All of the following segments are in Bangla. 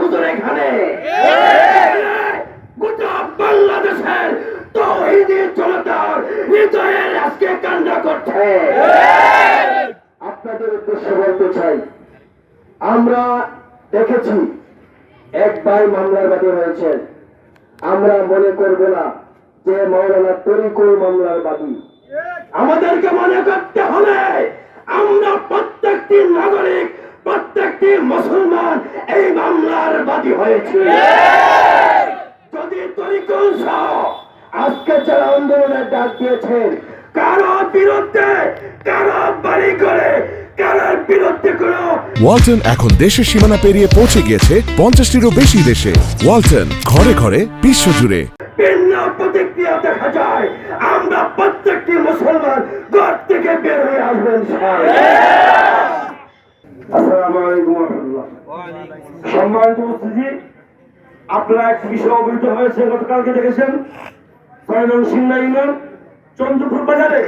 হুজুর এখানে। গোটা বাংলাদেশের তৌহিদি জনতার হৃদয়ের আজকে কান্না করছে। আপনাদের উদ্দেশ্যে বলতে চাই আমরা দেখেছি একবার মামলার বাদী হয়েছেন আমরা মনে করব না যে মৌলানা তরিকুল মামলার বাদী। আমাদেরকে মনে করতে হবে আমরা প্রত্যেকটি নাগরিক প্রত্যেকটি মুসলমান এই মামলার হয়েছে। যদি তরিকুল সহ আজকে যারা আন্দোলনের ডাক দিয়েছেন কারও বিরুদ্ধে কারও বাড়ি করে ওয়ালটন এখন দেশের সীমানা পেরিয়ে পৌঁছে গিয়েছে পঞ্চাশটিরও বেশি দেশে। ওয়ালটন ঘরে ঘরে বিশ্বজুড়ে। ভিন্ন প্রতিক্রিয়া দেখা যায়। আমরা প্রত্যেকটি মুসলমান ঘর থেকে বের হয়ে আসবেন সম্মানিত উপস্থিতি, আপনারা এক বিষয় অবহিত হয়েছে, গতকালকে দেখেছেন কয়নং সিংনা ইউনিয়ন চন্দ্রপুর বাজারে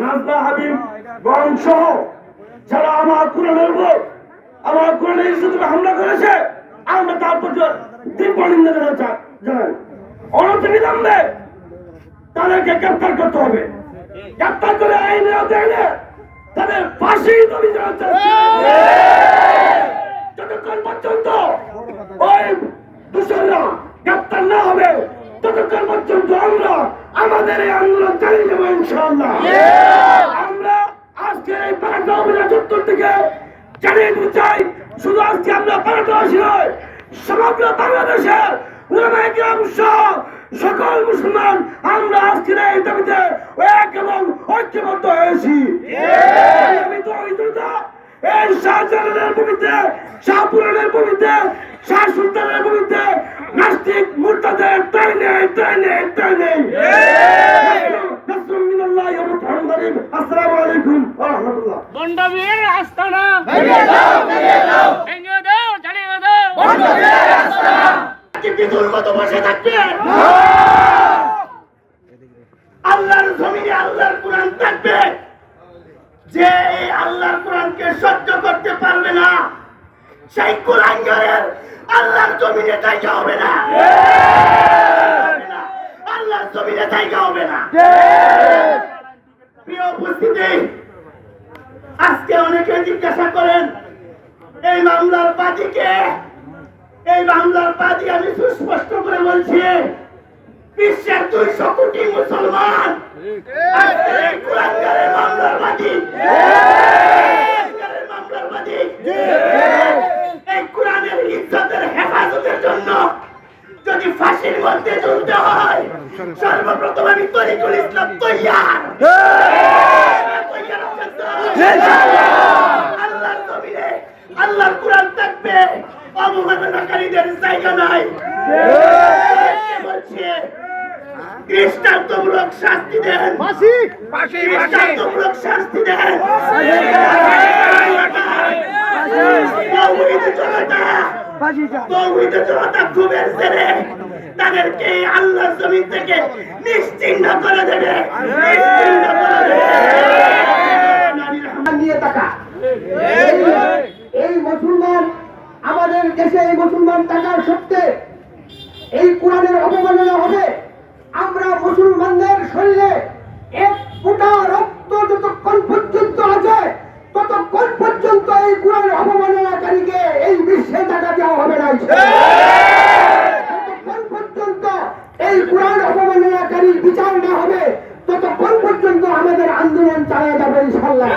নাজদা হাবিব গরম সহ যারা আমার কোরআনের উপর, আমার কোরআনের ইজ্জতের হামলা করেছে, আমরা তার প্রতি তীব্র নিন্দা জানাই অনতিবিলম্বে তাদেরকে গ্রেপ্তার করতে হবে। গ্রেপ্তার করে আইনে এনে তাদের ফাঁসি দাবি জানাতে যতক্ষণ পর্যন্ত ওই দূষণরা গ্রেপ্তার না হবে ততক্ষণ পর্যন্ত আমরা আমাদের এই আন্দোলন চালিয়ে যাব ইনশাআল্লাহ। আমরা আজকে এই পারাটা অভিযান চত্বর থেকে জানিয়ে দিতে চাই শুধু আজকে আমরা পারাটা আসি নয় সমগ্র বাংলাদেশের সকল মুসলমান আমরা আজকের এই দাবিতে এক এবং ঐক্যবদ্ধ হয়েছি। এই শাহজালালের বিরুদ্ধে শাহপুরানের আল্লাহর জমিনে আল্লাহর কোরআন থাকবে। যে এই আল্লাহর কোরআনকে সহ্য করতে পারবে না, সেই কোরআন ঘরের আল্লাহর জমিনে জায়গা হবে না। আল্লাহর জমিনে জায়গা হবে না প্রিয় উপস্থিতি আজকে অনেকে জিজ্ঞাসা করেন মামলার বাদীকে এই বাংলার বাদী আমি সুস্পষ্ট করে বলছি বিশ্বের দুইশো কোটি মুসলমান মামলার বাদী। মামলার বাদী। এই কোরআনের ইজ্জতের হেফাজতের জন্য যদি ফাঁসির মধ্যে ঝুলতে হয় সর্বপ্রথম আমি তরিকুল ইসলাম তৈয়ার। তৈয়ার আছেন তো? আল্লাহর জমিনে আল্লাহর কোরআন থাকবে অবমাননাকারীদের জায়গা নাই। বলছে দৃষ্টান্তমূলক শাস্তি দেন। দৃষ্টান্তমূলক শাস্তি দেন। তাদেরকে এই আল্লাহর জমিন থেকে নিশ্চিহ্ন করে দেবে। নিশ্চিহ্ন করে দেবে নিয়ে টাকা এই মুসলমান আমাদের দেশে এই মুসলমান টাকার সত্ত্বে এই কোরআনের অবমাননা হবে। আমরা মুসলমানদের শরীরে এক ফোঁটা রক্ত যতক্ষণ পর্যন্ত আছে, ততক্ষণ পর্যন্ত এই কোরআনের অবমাননাকারীকে এই বিশ্বে টাকা দেওয়া হবে না। ততক্ষণ পর্যন্ত এই কোরআন অবমাননাকারীর বিচার না হবে, ততক্ষণ পর্যন্ত আমাদের আন্দোলন চালিয়ে যাবে ইনশাল্লাহ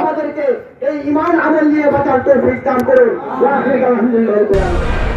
আমাদেরকে এই ইমান আমল নিয়ে বাঁচার তৌফিক দান করুন। আলহামদুলিল্লাহ